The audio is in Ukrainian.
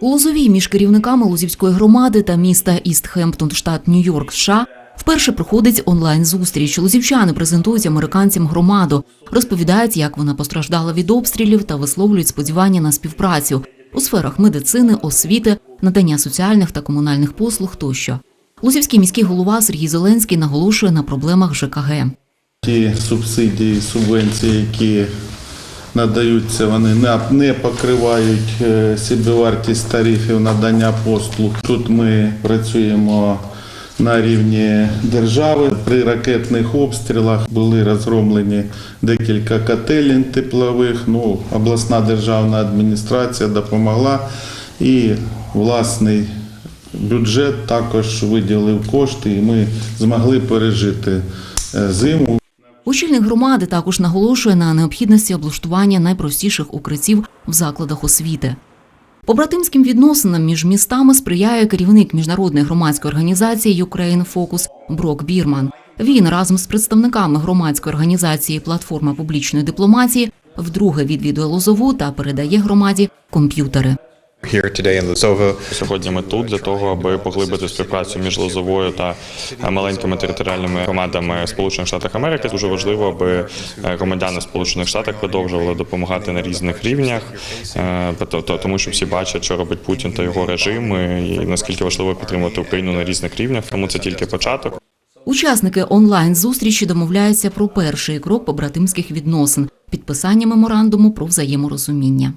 У Лозовій між керівниками Лузівської громади та міста Істхемптон, штат Нью-Йорк, США, вперше проходить онлайн-зустріч. Лузівчани презентують американцям громаду, розповідають, як вона постраждала від обстрілів та висловлюють сподівання на співпрацю у сферах медицини, освіти, надання соціальних та комунальних послуг тощо. Лузівський міський голова Сергій Зеленський наголошує на проблемах ЖКГ. Ті субсидії, субвенції, які надаються, вони не- покривають е, собівартість тарифів надання послуг. Тут ми працюємо на рівні держави. При ракетних обстрілах були розгромлені декілька котелень теплових. Ну, обласна державна адміністрація допомогла і власний бюджет також виділив кошти, і ми змогли пережити е, зиму. Очільник громади також наголошує на необхідності облаштування найпростіших укриттів в закладах освіти. Побратимським відносинам між містами сприяє керівник міжнародної громадської організації Ukraine Focus Брок Бірман. Він разом з представниками громадської організації Платформа публічної дипломатії вдруге відвідує Лозову та передає громаді комп'ютери. Сьогодні ми тут для того, аби поглибити співпрацю між Лозовою та е, маленькими територіальними громадами Сполучених Штатів Америки. Дуже важливо, аби е, громадяни Сполучених Штатів продовжували допомагати на різних рівнях, е, то- то- тому що всі бачать, що робить Путін та його режим, і наскільки важливо підтримувати Україну на різних рівнях. Тому це тільки початок. Учасники онлайн-зустрічі домовляються про перший крок побратимських відносин підписання меморандуму про взаєморозуміння.